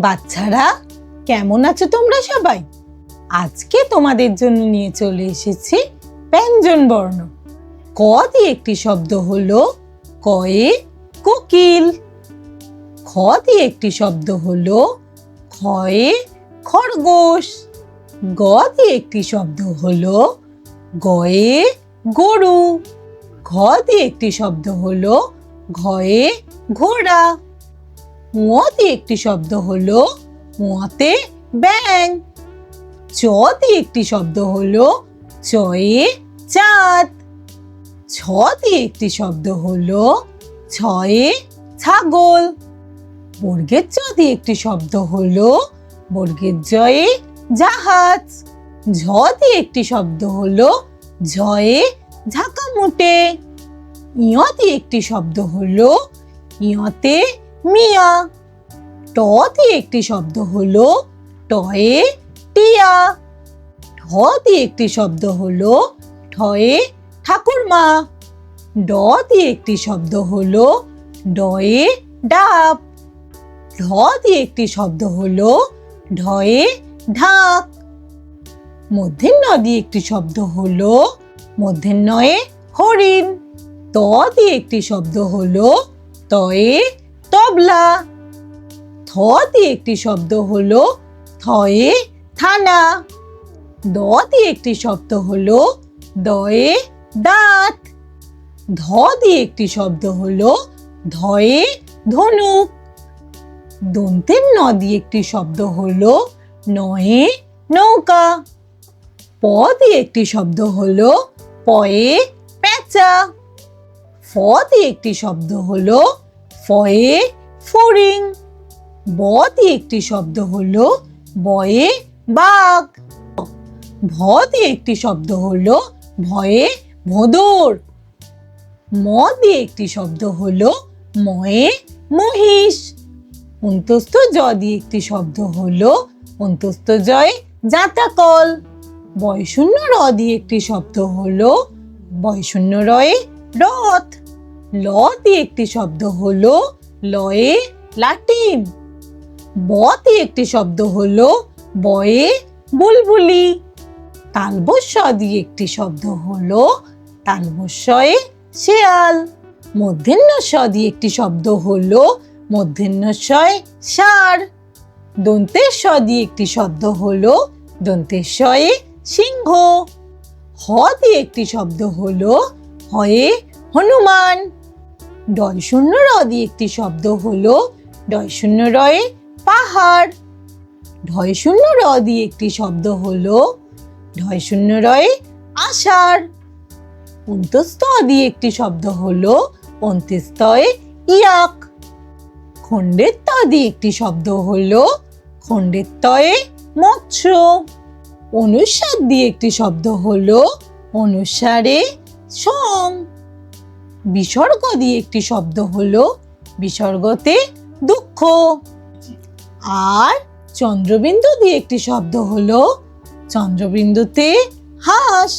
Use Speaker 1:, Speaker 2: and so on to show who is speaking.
Speaker 1: বাচ্চারা, কেমন আছো তোমরা সবাই? আজকে তোমাদের জন্য নিয়ে চলে এসেছি ব্যঞ্জন বর্ণ। ক দিয়ে একটি শব্দ হলো কয়ে কোকিল। খ দিয়ে একটি শব্দ হলো খয়ে খরগোশ। গ দিয়ে একটি শব্দ হলো গয়ে গরু। ঘ দিয়ে একটি শব্দ হলো ঘয়ে ঘোড়া। ম দিয়ে একটি শব্দ হলো মতে ব্যাং। চ দিয়ে একটি শব্দ হলো চয়ে চাঁদ। ছ দিয়ে একটি শব্দ হলো ছয়ে ছাগল। বর্গের চ দিয়ে একটি শব্দ হলো বর্গের জয়ে জাহাজ। ঝ দিয়ে একটি শব্দ হলো ঝয়ে ঝাঁকা মুটে ইয় একটি শব্দ হলো ইয়তে মিয়া। ট দিয়ে একটি শব্দ হলো টয়ে টিয়া। দিয়ে একটি শব্দ হলো ঠয়ে ঠাকুরমা। ড দিয়ে একটি শব্দ হলো ডয়ে ডাব। ঢ দিয়ে একটি শব্দ হলো ঢয়ে ঢাক। মধ্যের ন দিয়ে একটি শব্দ হলো নয়ে হরিণ। ত দিয়ে একটি শব্দ হলো তয়ে তবলা। থ দিয়ে একটি শব্দ হলো থয়ে থানা। দ দিয়ে একটি শব্দ হলো দয়ে দাঁত। ধ দিয়ে একটি শব্দ হলো ধয়ে ধনুক। দন্তের ন দিয়ে একটি শব্দ হলো নয়ে নৌকা। প দিয়ে একটি শব্দ হলো পয়ে পেঁচা। ফ দিয়ে একটি শব্দ হলো ফয়ে ফড়িং। ব দিয়ে একটি শব্দ হলো বয়ে বাঘ। ভ দিয়ে একটি শব্দ হলো ভয়ে ভোঁদর। ম দিয়ে একটি শব্দ হলো ময়ে মহিষ। অন্তস্থ জ দিয়ে একটি শব্দ হলো অন্তস্থ জয়ে জাঁতাকল। বয়শূন্য র দিয়ে একটি শব্দ হলো বয়শূন্য রয়ে রথ। ল দিয়ে একটি শব্দ হলো লয়ে লাটিম ব দিয়ে একটি শব্দ হলো বয়ে বুলবুলি। তালবস্য দিয়ে একটি শব্দ হলো তালবস্যয়ে শেয়াল। মধ্যাহ্ন স দিয়ে একটি শব্দ হলো মধ্যাহ্নশয় সার দন্তের দিয়ে একটি শব্দ হলো দন্তেশ্বয়ে সিংহ। হ দিয়ে একটি শব্দ হলো হয়ে হনুমান। ডয় শূন্য র দিয়ে একটি শব্দ হলো ডয় শূন্য রয়ে পাহাড়। ঢয় শূন্য র একটি শব্দ হলো ঢয় শূন্য রয়ে আষাঢ়। অন্তস্থ দিয়ে একটি শব্দ হলো অন্ত্যস্তয়ে ইয়াক। খণ্ডের ত একটি শব্দ হলো খণ্ডের তয়ে মৎস্য। অনুসার দিয়ে একটি শব্দ হলো অনুসারে সং। বিসর্গ দিয়ে একটি শব্দ হলো বিসর্গতে দুঃখ। আর চন্দ্রবিন্দু দিয়ে একটি শব্দ হলো চন্দ্রবিন্দুতে হাঁস।